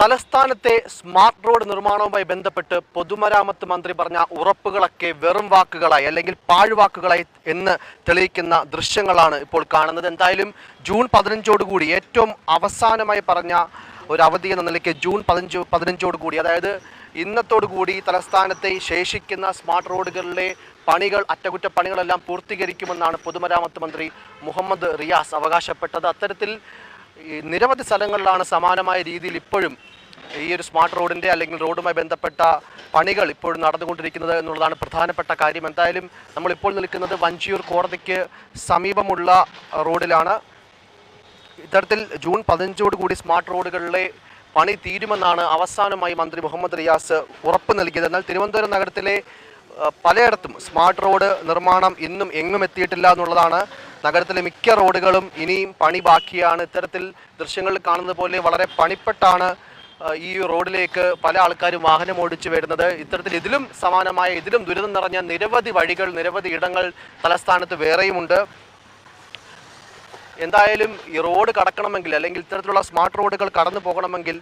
തലസ്ഥാനത്തെ smart road നിർമ്മാണവുമായി ബന്ധപ്പെട്ട് പൊതുമരാമത്ത് മന്ത്രി പറഞ്ഞ ഉറപ്പുകളൊക്കെ വെറും വാക്കുകളായി അല്ലെങ്കിൽ പാഴ്വാക്കുകളായി എന്ന് തെളിയിക്കുന്ന ദൃശ്യങ്ങളാണ് ഇപ്പോൾ കാണുന്നത്. എന്തായാലും ജൂൺ പതിനഞ്ചോടുകൂടി ഏറ്റവും അവസാനമായി പറഞ്ഞ ഒരു അവധി എന്ന നിലയ്ക്ക് ജൂൺ പതിനഞ്ച് പതിനഞ്ചോട് കൂടി അതായത് ഇന്നത്തോടു കൂടി തലസ്ഥാനത്തെ ശേഷിക്കുന്ന സ്മാർട്ട് റോഡുകളിലെ പണികൾ അറ്റകുറ്റപ്പണികളെല്ലാം പൂർത്തീകരിക്കുമെന്നാണ് പൊതുമരാമത്ത് മന്ത്രി മുഹമ്മദ് റിയാസ് അവകാശപ്പെട്ടത്. അത്തരത്തിൽ നിരവധി സ്ഥലങ്ങളിലാണ് സമാനമായ രീതിയിൽ ഇപ്പോഴും ഈ ഒരു സ്മാർട്ട് റോഡിന്റെ അല്ലെങ്കിൽ റോഡുമായി ബന്ധപ്പെട്ട പണികൾ ഇപ്പോഴും നടന്നുകൊണ്ടിരിക്കുന്നത് എന്നുള്ളതാണ് പ്രധാനപ്പെട്ട കാര്യം. എന്തായാലും നമ്മളിപ്പോൾ നിൽക്കുന്നത് വഞ്ചിയൂർ കോടതിക്ക് സമീപമുള്ള റോഡിലാണ്. ഇത്തരത്തിൽ ജൂൺ പതിനഞ്ചോട് കൂടി സ്മാർട്ട് റോഡുകളിലെ പണി തീരുമെന്നാണ് അവസാനമായി മന്ത്രി മുഹമ്മദ് റിയാസ് ഉറപ്പ് നൽകിയത്. എന്നാൽ തിരുവനന്തപുരം നഗരത്തിലെ പലയിടത്തും സ്മാർട്ട് റോഡ് നിർമ്മാണം ഇന്നും എങ്ങും എത്തിയിട്ടില്ല എന്നുള്ളതാണ് നഗരത്തിലെ മിക്ക റോഡുകളും ഇനിയും പണി ബാക്കിയാണ്. ഇത്തരത്തിൽ ദൃശ്യങ്ങളിൽ കാണുന്നത് പോലെ വളരെ പണിപ്പെട്ടാണ് ഈ റോഡിലേക്ക് പല ആൾക്കാരും വാഹനം ഓടിച്ചു വരുന്നത്. ഇത്തരത്തിൽ ഇതിലും സമാനമായ ഇതിലും ദുരിതം നിറഞ്ഞ നിരവധി വഴികൾ നിരവധി ഇടങ്ങൾ തലസ്ഥാനത്ത് വേറെയുമുണ്ട്. എന്തായാലും ഈ റോഡ് കടക്കണമെങ്കിൽ അല്ലെങ്കിൽ ഇത്തരത്തിലുള്ള സ്മാർട്ട് റോഡുകൾ കടന്നു പോകണമെങ്കിൽ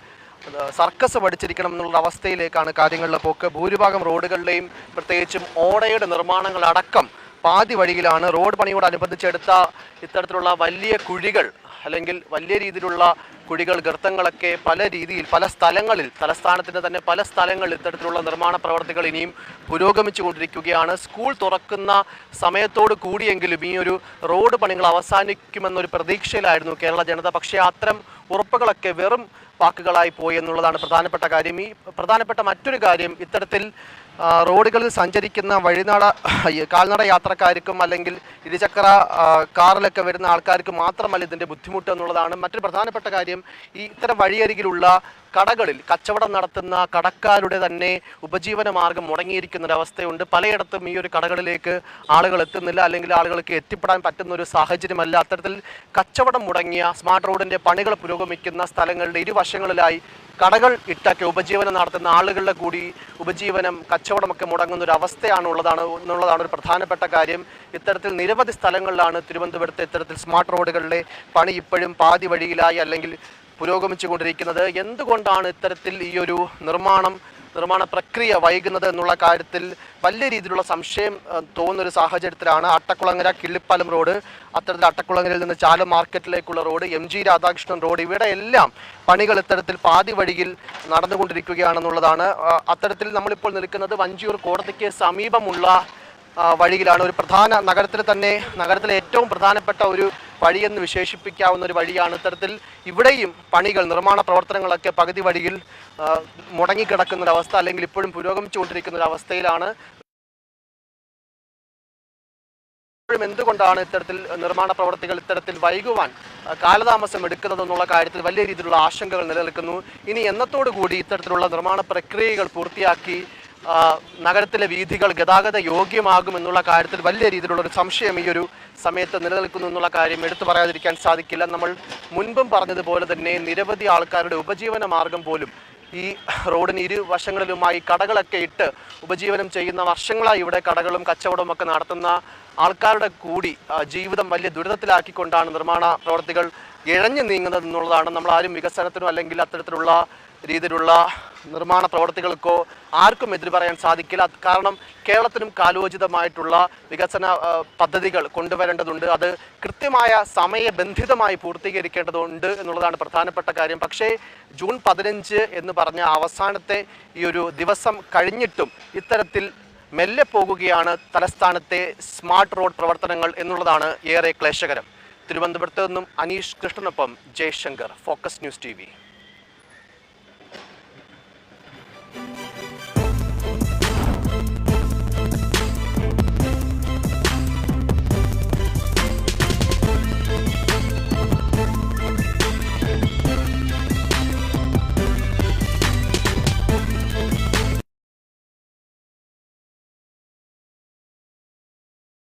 സർക്കസ് പഠിച്ചിരിക്കണം എന്നുള്ള അവസ്ഥയിലേക്കാണ് കാര്യങ്ങളിലെ പോക്ക്. ഭൂരിഭാഗം റോഡുകളിലെയും പ്രത്യേകിച്ചും ഓടയുടെ നിർമ്മാണങ്ങളടക്കം പാതി വഴിയിലാണ് റോഡ് പണിയോടനുബന്ധിച്ചെടുത്ത ഇത്തരത്തിലുള്ള വലിയ കുഴികൾ അല്ലെങ്കിൽ വലിയ രീതിയിലുള്ള കുഴികൾ ഗർത്തങ്ങളൊക്കെ പല രീതിയിൽ പല സ്ഥലങ്ങളിൽ തലസ്ഥാനത്തിന്റെ തന്നെ പല സ്ഥലങ്ങളിൽ ഇത്തരത്തിലുള്ള നിർമ്മാണ പ്രവർത്തികൾ ഇനിയും പുരോഗമിച്ചുകൊണ്ടിരിക്കുകയാണ് സ്കൂൾ തുറക്കുന്ന സമയത്തോട് കൂടിയെങ്കിലും ഈ ഒരു റോഡ് പണികൾ അവസാനിക്കുമെന്നൊരു പ്രതീക്ഷയിലായിരുന്നു കേരള ജനത. പക്ഷേ അത്തരം ഉറപ്പുകളൊക്കെ വെറും വാക്കുകളായി പോയി എന്നുള്ളതാണ് പ്രധാനപ്പെട്ട കാര്യം. ഈ പ്രധാനപ്പെട്ട മറ്റൊരു കാര്യം ഇത്തരത്തിൽ റോഡുകളിൽ സഞ്ചരിക്കുന്ന വഴിനട കാൽനട യാത്രക്കാർക്കും അല്ലെങ്കിൽ ഇരുചക്ര കാറിലൊക്കെ വരുന്ന ആൾക്കാർക്ക് മാത്രമല്ല ഇതിന്റെ ബുദ്ധിമുട്ട് എന്നുള്ളതാണ്. മറ്റൊരു പ്രധാനപ്പെട്ട കാര്യം ഈ ഇത്തരം വഴിയരികിലുള്ള കടകളിൽ കച്ചവടം നടത്തുന്ന കടക്കാരുടെ തന്നെ ഉപജീവന മാർഗം മുടങ്ങിയിരിക്കുന്ന ഒരവസ്ഥയുണ്ട്. പലയിടത്തും ഈ ഒരു കടകളിലേക്ക് ആളുകൾ എത്തുന്നില്ല. അല്ലെങ്കിൽ ആളുകൾക്ക് എത്തിപ്പെടാൻ പറ്റുന്ന ഒരു സാഹചര്യമല്ല. അത്തരത്തിൽ കച്ചവടം മുടങ്ങിയ സ്മാർട്ട് റോഡിന്റെ പണികൾ പുരോഗമിക്കുന്ന സ്ഥലങ്ങളുടെ ഇരുവശങ്ങളിലായി കടകൾ ഇട്ടൊക്കെ ഉപജീവനം നടത്തുന്ന ആളുകളുടെ കൂടി ഉപജീവനം കച്ചവടമൊക്കെ മുടങ്ങുന്ന ഒരു അവസ്ഥയാണ് ഉള്ളതാണ് എന്നുള്ളതാണ് ഒരു പ്രധാനപ്പെട്ട കാര്യം. ഇത്തരത്തിൽ നിരവധി സ്ഥലങ്ങളിലാണ് തിരുവനന്തപുരത്ത് ഇത്തരത്തിൽ സ്മാർട്ട് റോഡുകളിലെ പണി ഇപ്പോഴും പാതി വഴിയിലായി അല്ലെങ്കിൽ പുരോഗമിച്ചു കൊണ്ടിരിക്കുന്നത് എന്തുകൊണ്ടാണ് ഇത്തരത്തിൽ ഈ ഒരു നിർമ്മാണം നിർമ്മാണ പ്രക്രിയ വൈകുന്നത് എന്നുള്ള കാര്യത്തിൽ വലിയ രീതിയിലുള്ള സംശയം തോന്നുന്നൊരു സാഹചര്യത്തിലാണ്. അട്ടക്കുളങ്ങര കിള്ളിപ്പാലം റോഡ് അത്തരത്തിൽ അട്ടക്കുളങ്ങരയിൽ നിന്ന് Chala മാർക്കറ്റിലേക്കുള്ള road M G Radhakrishnan road ഇവിടെ എല്ലാം പണികൾ ഇത്തരത്തിൽ പാതി വഴിയിൽ നടന്നുകൊണ്ടിരിക്കുകയാണെന്നുള്ളതാണ്. അത്തരത്തിൽ നമ്മളിപ്പോൾ നിൽക്കുന്നത് വഞ്ചിയൂർ കോടതിക്ക് സമീപമുള്ള വഴിയിലാണ്. ഒരു പ്രധാന നഗരത്തിൽ തന്നെ നഗരത്തിലെ ഏറ്റവും പ്രധാനപ്പെട്ട ഒരു വഴിയെന്ന് വിശേഷിപ്പിക്കാവുന്ന ഒരു വഴിയാണ് ഇത്തരത്തിൽ ഇവിടെയും പണികൾ നിർമ്മാണ പ്രവർത്തനങ്ങളൊക്കെ പകുതി വഴിയിൽ മുടങ്ങിക്കിടക്കുന്ന ഒരവസ്ഥ അല്ലെങ്കിൽ ഇപ്പോഴും പുരോഗമിച്ചുകൊണ്ടിരിക്കുന്ന ഒരു അവസ്ഥയിലാണ്. ഇപ്പോഴും എന്തുകൊണ്ടാണ് ഇത്തരത്തിൽ നിർമ്മാണ പ്രവർത്തികൾ ഇത്തരത്തിൽ വൈകുവാൻ കാലതാമസം കാലതാമസം എടുക്കുന്നതെന്നുള്ള കാര്യത്തിൽ വലിയ രീതിയിലുള്ള ആശങ്കകൾ നിലനിൽക്കുന്നു. ഇനി എന്നത്തോടു കൂടി ഇത്തരത്തിലുള്ള നിർമ്മാണ പ്രക്രിയകൾ പൂർത്തിയാക്കി നഗരത്തിലെ വീഥികൾ ഗതാഗത യോഗ്യമാകും എന്നുള്ള കാര്യത്തിൽ വലിയ രീതിയിലുള്ള ഒരു സംശയം ഈ ഒരു സമയത്ത് നിലനിൽക്കുന്നു എന്നുള്ള കാര്യം എടുത്തു പറയാതിരിക്കാൻ സാധിക്കില്ല. നമ്മൾ മുൻപും പറഞ്ഞതുപോലെ തന്നെ നിരവധി ആൾക്കാരുടെ ഉപജീവന മാർഗം പോലും ഈ റോഡിന് ഇരുവശങ്ങളിലുമായി കടകളൊക്കെ ഇട്ട് ഉപജീവനം ചെയ്യുന്ന വർഷങ്ങളായി ഇവിടെ കടകളും കച്ചവടവും ഒക്കെ നടത്തുന്ന ആൾക്കാരുടെ കൂടി ജീവിതം വലിയ ദുരിതത്തിലാക്കിക്കൊണ്ടാണ് നിർമ്മാണ പ്രവർത്തികൾ ഇഴഞ്ഞു നീങ്ങുന്നത് എന്നുള്ളതാണ് നമ്മൾ ആരും വികസനത്തിനോ അല്ലെങ്കിൽ അത്തരത്തിലുള്ള രീതിയിലുള്ള നിർമ്മാണ പ്രവർത്തികൾക്കോ ആർക്കും എതിര് പറയാൻ സാധിക്കില്ല. കാരണം കേരളത്തിനും കാലോചിതമായിട്ടുള്ള വികസന പദ്ധതികൾ കൊണ്ടുവരേണ്ടതുണ്ട്. അത് കൃത്യമായ സമയബന്ധിതമായി പൂർത്തീകരിക്കേണ്ടതുണ്ട് എന്നുള്ളതാണ് പ്രധാനപ്പെട്ട കാര്യം. പക്ഷേ ജൂൺ പതിനഞ്ച് എന്ന് പറഞ്ഞ അവസാനത്തെ ഈ ഒരു ദിവസം കഴിഞ്ഞിട്ടും ഇത്തരത്തിൽ മെല്ലെ പോകുകയാണ് തലസ്ഥാനത്തെ സ്മാർട്ട് റോഡ് പ്രവർത്തനങ്ങൾ എന്നുള്ളതാണ് ഏറെ ക്ലേശകരം. തിരുവനന്തപുരത്ത് നിന്നും അനീഷ് കൃഷ്ണനൊപ്പം ജയശങ്കർ ഫോക്കസ് ന്യൂസ് ടി